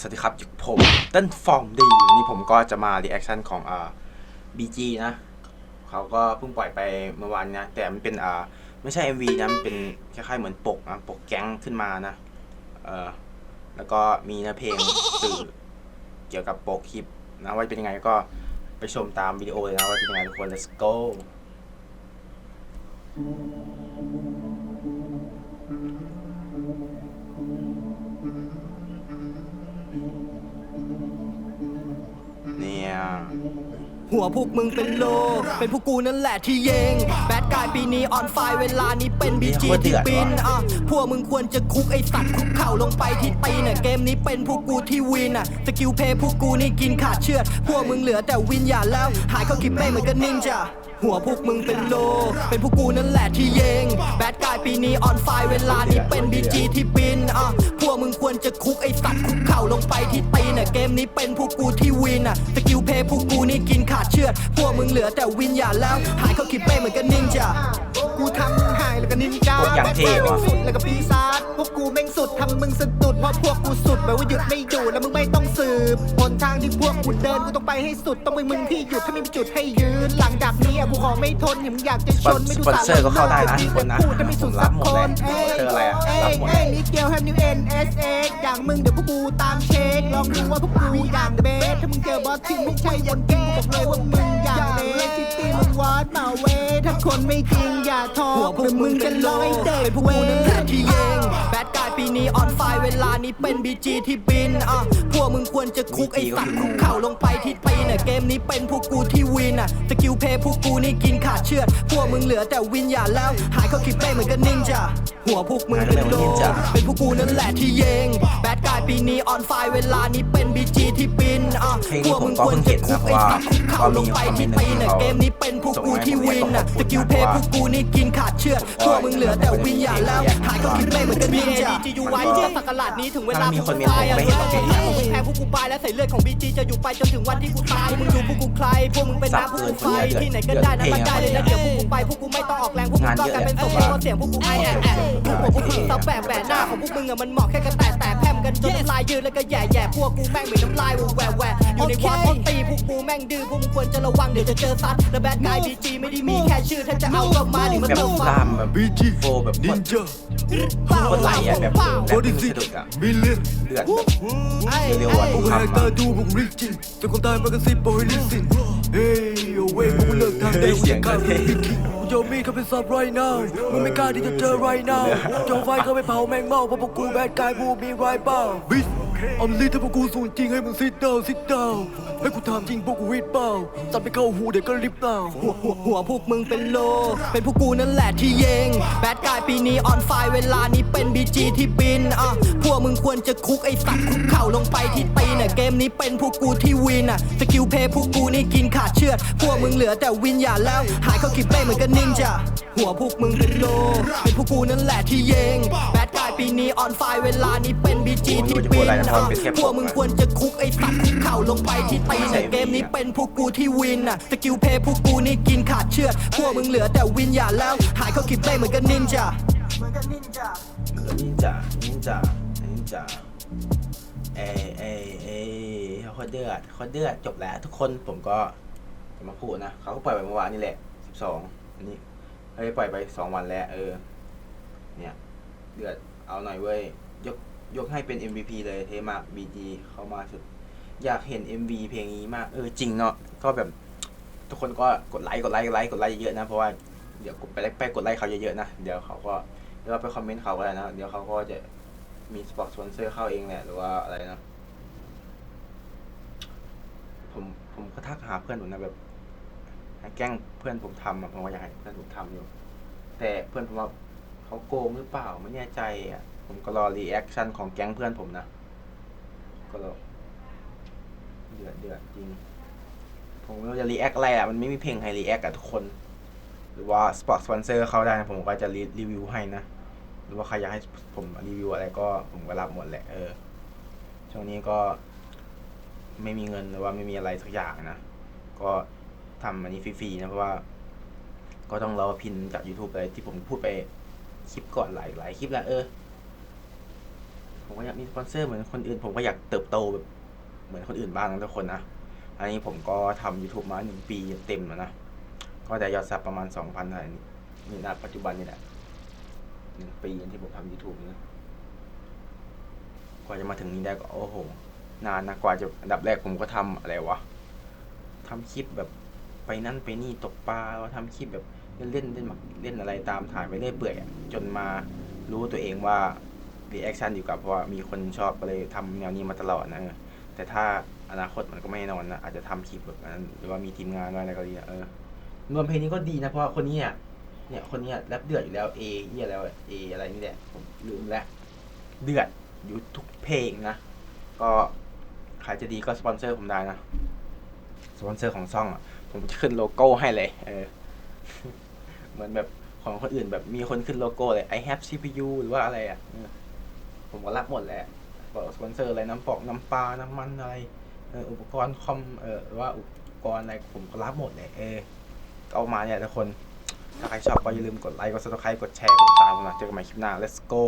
สวัสดีครับอยู่ผมเต้นฟอร์มดีวันนี้ผมก็จะมารีแอคชั่นของอ่าบีจีนะเขาก็เพิ่งปล่อยไปเมื่อวานนะแต่มันเป็นอ่าไม่ใช่ MV นะมันเป็นคล้ายๆเหมือนปกนะปกแก๊งขึ้นมานะเออแล้วก็มีเนื้อเพลงสื่อเกี่ยวกับปกคลิปนะว่าเป็นยังไงก็ไปชมตามวิดีโอเลยนะว่าเป็นยังไงทุกคน let's go หัวพวกมึงเป็นโล เป็นพวกกูนั่นแหละที่เยงแบายปีนี้ออนไฟเวลานี้เป็นบีจีที่บินอะพวกมึงควรจะคุกไอสัตว์คุกเข่าลงไปที่ตีนอะเกมนี้เป็นพวกกูที่วินอะสกิลเพย์พวกกูนี่กินขาดเชือด พวกมึงเหลือแต่วิญญาณแล้ว หายเข้าคิดไม่เหมือนกันนินจาหัวพวกมึงเป็นโล เป็นพวกกูนั่นแหละที่เยง แบดกายปีนี้ออนไฟเวลานี้เป็นบีจีที่บินอะพวกมึงควรจะคุกไอสัตว์คุกเข่าลงไปที่ตีนอะเกมนี้เป็นพวกกูที่วินอะสกิลเพย์พวกกูนี่กินขาดเชือด พวกมึงเหลือแต่วิญญาณแล้ว หายเข้าคิดเป้เหมือนกันนินจากูทำมึงหายแล้วก็นินจาพวกอย่างเท่ว่ะแม่งสุดแล้วก็ปีศาจพวกกูแม่งสุดทำมึงสะดุดเพราะพวกกูสุดแบบว่าหยุดไม่อยู่แล้วมึงไม่ต้องสืบหนทางที่พวกกูเดินกูต้องไปให้สุดต้องเป็นมึงที่หยุดถ้าไม่มีจุดให้ยืนหลังจากนี้อะกูขอไม่ทนเห็นมึงอยากจะชนไม่ดูสปอนเซอร์ก็เข้าได้นะทุกคนนะพูดถ้าไม่สุดสักคนผมรับหมดเลยสปอนเซอร์อะไรอะเอ้รับยหมดเอ้ยนิดเดียวแฮมนิวเอ็นเอสเอ็กอย่างมึงเดี๋ยวพวกกูตามเช็ค ลองดูว่าพวกกูอย่างเบสถ้ามึงเจอบอสที่ไม่ใช่วันจริงกูบอกเลยว่ามึงอย่างเลสซิตี้มึงวอดมาเวถ้าคนไม่จริงอย่าทอพวกมึงเป็นร้อยเด็กเป็นพวกกูนั่นแหละที่เยงแบดกายปีนี้ออนไฟเวลานี้เป็นบีจีที่บินอะพวกมึงควรจะคุกไอสัตว์คุกเข่าลงไปที่ตีน่ะเกมนี้เป็นพวกกูที่วินอะสกิลเพย์พวกกูนี่กินขาดเชือดพว มึงเหลือแต่วิญญาณแล้ว หายเข้าคิดเป้เหมือนกันนินจาหัวพวกมึงเป็นโลเป็นพวกกูนั่นแหละที่เยง แบดกายปีนี้ออนไฟเวลานี้เป็นบีจีที่บินอะเพลงพนี้วกผมมึงก็ควรเพิ่งจะเห็นคุนะกเพไอราะว่าสัตว์คุกเข่าลงไปที่ตีนอะเกมนี้เป็นพวกกูที่วินอะสกิลเพย์พวกกูนี่กินขาดเชือดพวกมึงเหลือแต่วิญญาณแล้วหายเข้าคิดไม่เหมือนกันนินจาจีจูไว้ที่สักการะนี้ถึงเวลาถ้ามีคนมีตายอะผมไม่เห็นส่วนหรอกแพ้พวกมึงแพ้พวกกูไปและใส่เลือดของบีจีจะอยู่ไปจนถึงวันที่กูตายมึงดูพวกกูใครพวกมึงเป็นน้ำพวกกูไฟที่ไหนก็ได้นะมันได้เลยนะเดี๋ยวพวกกูไปพวกกูไม่ต้องออกแรงพวกมึงก็กลายเป็นศพเพราะเสียงพวกกูไอ้แอะแอะพวกพวกมึงซับแบบแบบหน้าของพวกมึงอะมันเหมาะแค่กระแตะแต่แพร่มกันจนน้ำลายยืดแล้วก็แย่แย่พวกกูแม่งเหมือนน้ำลายแหวะแหวะอยู่ในวอดต้นตีพวกกูแม่งดื้อพวกมึงควรจะระวังเดี๋ยวจะเจอซัดและแบดกายบีจีไม่ได้มีแค่ชื่อถ้าจะเอาก็มาดิมันแบบเติมตามแบบบีจีโฟแบบนิคนนจาคนไหลอะแบบเปล่าแบบโคดิซิสะดุดอะมิลเลียนเดือดแบบเร็วๆอะพวทุกกกูแหกคำตาอะดูพวกริกจริงแต่คนตายมากระซิบบอกให้ลิสินเฮ้ยโอเว้ยพวกกูเลิกทางเดินกูจะกลายเป็นบิ๊กคิง กูโยนมีเขาเปซับ right now มึงไม่กล้าที่จะเจอ right now จงไฟเข้าไปเผาแมงเม่าเพราะพวกกูแบดกายผู้มีไรเปล่า สออมลีถ้าพวกกูสูญจริงให้มึง sit down sit down ให้กูถามจริงพวกกูวิดเปล่าจับไปเข้าหูเด็กก็ริบเปล่าหัวหัวหัวพวกมึงเป็นโล เป็นพวกกูนั่นแหละที่เยงแบดกายปีนี้ออนไฟเวลานี้เป็นบีจีที่บินอะพวกมึงควรจะคุกไอสัตว์คุกเข่าลงไปที่ตีน่ะเกมนี้เป็นพวกกูที่วินอะสกิลเพย์พวกกูนี่กินขาดเชือด พวกมึงเหลือแต่วิญญาแล้ว หายเข้าคิดเป้เหมือนกันนินจาหัวพวกมึงเป็นโลเป็นพวกกูนั่นแหละที่เยงแบด ปีนี้ออนไฟเวลานี้เป็นบีจีที่บินอะพวกมึงควรจะคุกไอสัตว์คุกเข่าลงไปที่ตีนอะเกมนี้เป็นพวกกูที่วินอะสกิลเพย์พวกกูนี่กินขาดเชือดพวกมึงเหลือแต่วิญญาณแล้ว หายเข้าคิดเป้เหมือนกันนินจานินจานินจานินจาเอยเอยเอยเขาโคตรเดือดโคตรเดือดจบแล้ว ทุกคนผมก็จะมาพูดนะเขาก็ปล่อยไปเมื่อวานนี่แหละสิบสองอันนี้เฮ้ยปล่อยไปสองวันแล้ว เออ เนี่ย เดือด เอาหน่อยเว้ย ยกยกให้เป็น MVP เลยเทมาก BG เข้ามาสุด อยากเห็น MV เพลงนี้มาก เออจริงเนาะก็แบบ ทุกคนก็กดไลค์กดไลค์กดไลค์กดไลค์เยอะนะ เพราะว่าเดี๋ยวไปไปกดไลค์เขาเยอะๆนะ เดี๋ยวเขาก็เดี๋ยวเราไปคอมเมนต์เขาก็ได้นะ เดี๋ยวเขาก็จะมีสปอร์ตสปอนเซอร์เข้าเองแหละหรือว่าอะไรนะผมผมก็ทักหาเพื่อนผมนะแบบให้แกล้งเพื่อนผมทำอะผมก็อยากให้เพื่อนผมทำอยู่ แต่เพื่อนผมว่า เขาโกงหรือเปล่าไม่แน่ใจอะ ผมก็รอรีแอคชั่นของแก๊งเพื่อนผมนะ ก็รอเดือดเดือดจริง ผมไม่รู้จะรีแอคอะไรอะ มันไม่มีเพลงให้รีแอคกับทุกคน หรือว่าสปอร์ตสปอนเซอร์เข้าได้นะผมก็จะรีรีวิวให้นะ หรือว่าใครอยากให้ผมรีวิวอะไรก็ผมก็รับหมดแหละเออ ช่วงนี้ก็ไม่มีเงินหรือว่าไม่มีอะไรสักอย่างนะ ก็ทำอันนี้ฟรีๆนะเพราะว่า ก็ต้องรอพินจาก YouTube ไปที่ผมพูดไป คลิปก่อนหลายหลายคลิปแล้วเออ ผมก็อยากมีสปอนเซอร์เหมือนคนอื่น ผมก็อยากเติบโตแบบเหมือนคนอื่นบ้างนะทุกคนนะ อันนี้ผมก็ทำ YouTube มาหนึ่งปีเต็มแล้วนะ ก็ได้ยอดซับประมาณสองพันอะไรนี่นี่ณปัจจุบันนี่แหละหนึ่งปีที่ผมทำ YouTube นะกว่าจะมาถึงนี้ได้ก็โอ้โห นานนะกว่าจะอันดับแรกผมก็ทำอะไรวะทำคลิปแบบไปนั่นไปนี่ตกปลาทำคลิปแบบ เล่นเล่นเล่นมาเล่นอะไรตามถ่ายไปเรื่อยเปื่อยจนมารู้ตัวเองว่ารีแอคชั่นดีกว่าเพราะมีคนชอบก็เลยทำแนวนี้มาตลอดนะแต่ถ้าอนาคตมันก็ไม่แน่นอนนะอาจจะทำคลิปแบบนั้นหรือว่ามีทีมงานอะไรก็ดีนะเออรวมเพลงนี้ก็ดีนะเพราะคนนี้เนี่ยเนี่ยคนนี้แรปเดือดอยู่แล้วเอเหียแล้วเออะไรนี่แหละผมลืมแล้วเดือดอยู่ทุกเพลงนะ ก็ใครจะดีก็สปอนเซอร์ผมได้นะสปอนเซอร์ของซ่องอะผมจะขึ้นโลโก้ให้เลย เออ เหมือนแบบของคนอื่นแบบมีคนขึ้นโลโก้เลย I have CPU หรือว่าอะไรอะผมก็รับหมดแหละบอกสปอนเซอร์อะไรน้ำปอกน้ำปลา น้ำมันอะไรอุปกรณ์คอมเออว่าอุปกรณ์อะไรผมก็รับหมดเลยเออเอามาเนี่ยทุกคน ถ้าใครชอบก็อย่าลืมกดไลค์ กดซับสไครต์กดแชร์ กดติดตามผมนะเจอกันใหม่คลิปหน้า let's go